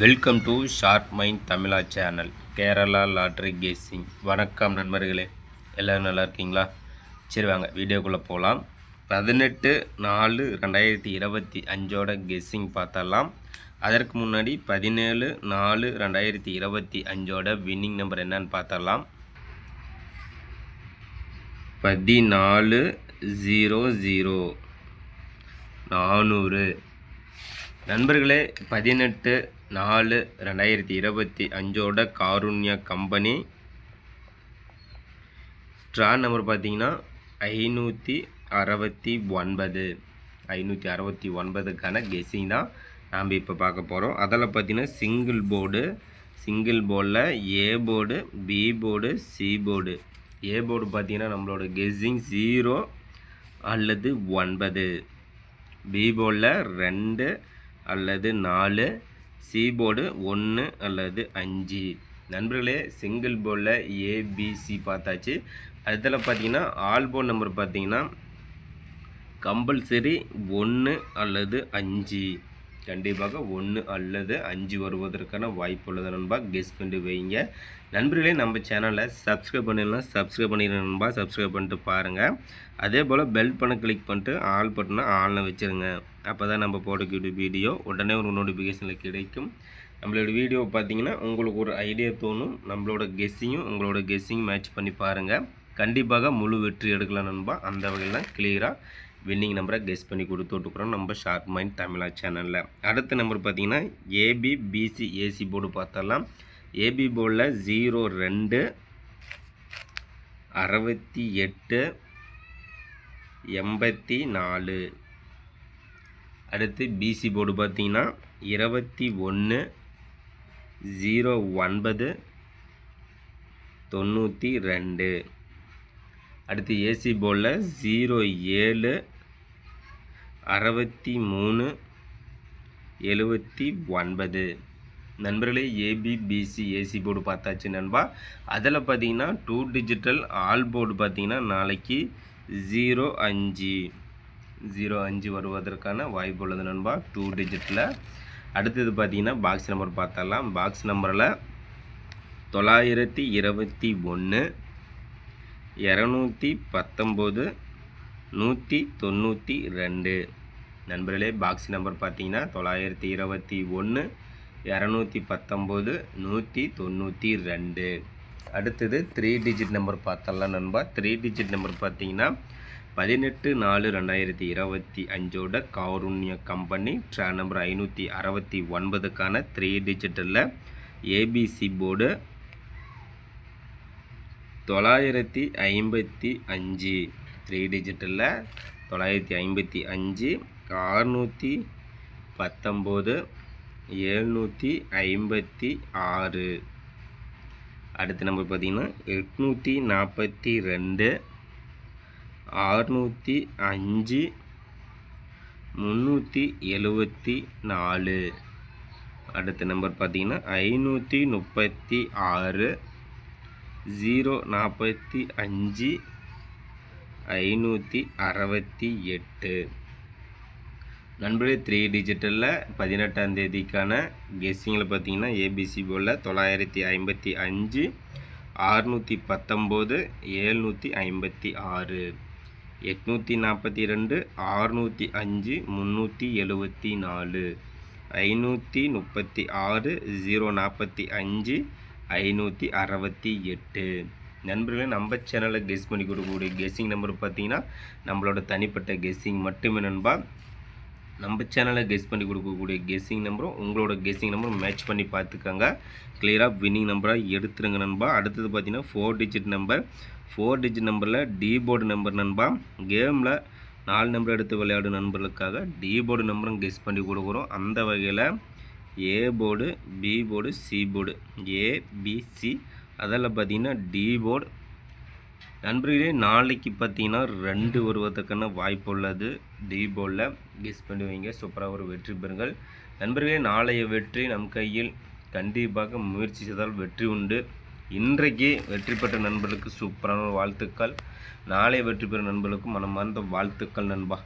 Welcome to short mind Tamizha channel Kerala lottery guessing வணக்கம் நண்பர்களே. எல்லோரும் நல்லா இருக்கீங்களா? சரி வாங்க வீடியோக்குள்ளே போகலாம் பதினெட்டு நாலு ரெண்டாயிரத்தி இருபத்தி அஞ்சோட கெஸ்ஸிங் பார்த்தலாம் அதற்கு முன்னாடி பதினேழு நாலு ரெண்டாயிரத்தி இருபத்தி அஞ்சோட வின்னிங் நம்பர் என்னன்னு பார்த்தலாம் பதினாலு ஜீரோ ஜீரோ நானூறு. நண்பர்களே பதினெட்டு நாலு ரெண்டாயிரத்தி இருபத்தி அஞ்சோட காருண்யா கம்பெனி. ட்ரா நம்பர் பார்த்தீங்கன்னா ஐநூற்றி அறுபத்தி ஒன்பது. ஐநூற்றி அறுபத்தி ஒன்பதுக்கான கெஸ்ஸிங் தான் நாம் இப்போ பார்க்க போகிறோம் அதில் பார்த்தீங்கன்னா சிங்கிள் போர்டு சிங்கிள் போர்டில் A board B board C board A board பார்த்தீங்கன்னா நம்மளோட கெஸ்ஸிங் ஜீரோ அல்லது ஒன்பது. பி போர்டில் ரெண்டு அல்லது நாலு சீபோர்டு ஒன்று அல்லது அஞ்சு. நண்பர்களே சிங்கிள் போர்டில் ஏபிசி பார்த்தாச்சு. அதில் பார்த்தீங்கன்னா ஆல் போர்டு நம்பர் பார்த்தீங்கன்னா கம்பல்சரி ஒன்று அல்லது அஞ்சு. கண்டிப்பாக ஒன்று அல்லது அஞ்சு வருவதற்கான வாய்ப்பு உள்ளது நண்பா. கெஸ் பண்ணி வைங்க. நண்பர்களே நம்ம சேனலை சப்ஸ்கிரைப் பண்ணிடலாம். சப்ஸ்கிரைப் பண்ணிடுங்க நண்பா. சப்ஸ்கிரைப் பண்ணிட்டு பாருங்கள் அதே போல் பெல் பண்ண கிளிக் பண்ணிட்டு ஆல் பட்டனை ஆனில் வச்சுருங்க. அப்போ தான் நம்ம போடக்கூடிய வீடியோ உடனே ஒரு நோட்டிஃபிகேஷனில் கிடைக்கும். நம்மளோட வீடியோ பார்த்தீங்கன்னா உங்களுக்கு ஒரு ஐடியா தோணும். நம்மளோட கெஸ்ஸிங்கும் உங்களோட கெஸ்ஸிங் மேட்ச் பண்ணி பாருங்கள் கண்டிப்பாக முழு வெற்றி எடுக்கலாம் நண்பா. அந்த வகையில் தான் கிளியராக வின்னிங் நம்பரை கெஸ் பண்ணி கொடுத்து விட்டுக்குறோம். நம்ம ஷார்ட் மைண்ட் தமிழா சேனலில் அடுத்த நம்பர் பார்த்தீங்கன்னா ஏபி பிசி ஏசி போர்டு பார்த்தலாம் ஏபி போர்டில் ஜீரோ ரெண்டு அறுபத்தி எட்டு எண்பத்தி நாலு. அடுத்து பிசி போர்டு பார்த்தீங்கன்னா இருபத்தி ஒன்று ஜீரோ ஒன்பது தொண்ணூற்றி ரெண்டு. அடுத்து ஏசி போர்டில் ஜீரோ ஏழு அறுபத்தி மூணு எழுபத்தி ஒன்பது. நண்பர்களே ஏபி பிசி ஏசி போர்டு பார்த்தாச்சு நண்பா. அதில் பார்த்தீங்கன்னா டூ டிஜிட்டல் ஆல் போர்டு பார்த்தீங்கன்னா நாளைக்கு ஜீரோ அஞ்சு. ஜீரோ அஞ்சு வருவதற்கான வாய்ப்பு உள்ளது நண்பா டூ டிஜிட்டில் அடுத்தது பார்த்தீங்கன்னா பாக்ஸ் நம்பர் பார்த்தலாம் பாக்ஸ் நம்பரில் தொள்ளாயிரத்தி இருபத்தி ஒன்று இரநூத்தி பத்தொம்போது நூற்றி தொண்ணூற்றி ரெண்டு. நண்பர்களே பாக்ஸ் நம்பர் பார்த்தீங்கன்னா தொள்ளாயிரத்தி இருபத்தி ஒன்று இரநூத்தி பத்தொம்போது நூற்றி தொண்ணூற்றி ரெண்டு. அடுத்தது த்ரீ டிஜிட் நம்பர் பார்த்தலாம் நண்பா. த்ரீ டிஜிட் நம்பர் பார்த்தீங்கன்னா பதினெட்டு நாலு ரெண்டாயிரத்தி இருபத்தி அஞ்சோட காருண்ய கம்பெனி ட்ரா நம்பர் ஐநூற்றி அறுபத்தி ஒன்பதுக்கான த்ரீ டிஜிட்டலில் ஏபிசி போர்டு தொள்ளாயிரத்தி ஐம்பத்தி அஞ்சு. த்ரீ டிஜிட்டலில் தொள்ளாயிரத்தி ஐம்பத்தி அஞ்சு அறுநூற்றி பத்தொம்போது எழுநூற்றி ஐம்பத்தி ஆறு. அடுத்த நம்பர் பார்த்திங்கன்னா எட்நூற்றி நாற்பத்தி ரெண்டு அறுநூற்றி அஞ்சு முந்நூற்றி எழுபத்தி நாலு. அடுத்த நம்பர் பார்த்திங்கன்னா ஐநூற்றி முப்பத்தி ஆறு ஜீரோ நாற்பத்தி அஞ்சு ஐநூற்றி அறுபத்தி எட்டு. நண்பர்களே த்ரீ டிஜிட்டலில் பதினெட்டாம் தேதிக்கான கெஸ்ஸிங்கில் பார்த்தீங்கன்னா ஏபிசி போல் தொள்ளாயிரத்தி ஐம்பத்தி அஞ்சு ஆறுநூற்றி பத்தொம்போது ஏழ்நூற்றி ஐம்பத்தி ஆறு எட்நூற்றி நாற்பத்தி ரெண்டு ஆறுநூற்றி அஞ்சு முந்நூற்றி எழுபத்தி நாலு ஐநூற்றி முப்பத்தி ஆறு ஜீரோ நாற்பத்தி அஞ்சு ஐநூற்றி அறுபத்தி எட்டு. நண்பர்களே நம்ம சேனலில் கெஸ் பண்ணி கொடுக்கக்கூடிய கெஸ்ஸிங் நம்பர் பார்த்தீங்கன்னா நம்மளோட தனிப்பட்ட கெஸ்ஸிங் மட்டுமே நண்பா. நம்ம சேனலில் கெஸ் பண்ணி கொடுக்கக்கூடிய கெஸ்ஸிங் நம்பரும் உங்களோட கெஸ்ஸிங் நம்பரும் மேட்ச் பண்ணி பார்த்துக்கோங்க. கிளியராக வின்னிங் நம்பராக எடுத்துருங்க நண்பா. அடுத்தது பார்த்தீங்கன்னா four digit number four digit நம்பரில் டி போர்டு நம்பர் நண்பா. கேமில் நாலு நம்பர் எடுத்து விளையாடும் நண்பர்களுக்காக டி போர்டு நம்பரும் கெஸ் பண்ணி கொடுக்குறோம். அந்த வகையில் A board B board C board ABC அதில் பார்த்தீங்கன்னா டி போர்டு. நண்பர்களே நாளைக்கு பார்த்தீங்கன்னா ரெண்டு வருவதற்கான வாய்ப்பு உள்ளது. டி போர்டில் கெஸ் பண்ணி வைங்க. சூப்பராக ஒரு வெற்றி பெறுங்கள். நண்பர்களே நாளைய வெற்றி நம் கையில் கண்டிப்பாக முயற்சி செய்தால் வெற்றி உண்டு. இன்றைக்கு வெற்றி பெற்ற நண்பர்களுக்கு சூப்பரான வாழ்த்துக்கள். நாளை வெற்றி பெறும் நண்பர்களுக்கும் மனமார்ந்த வாழ்த்துக்கள் நண்பா.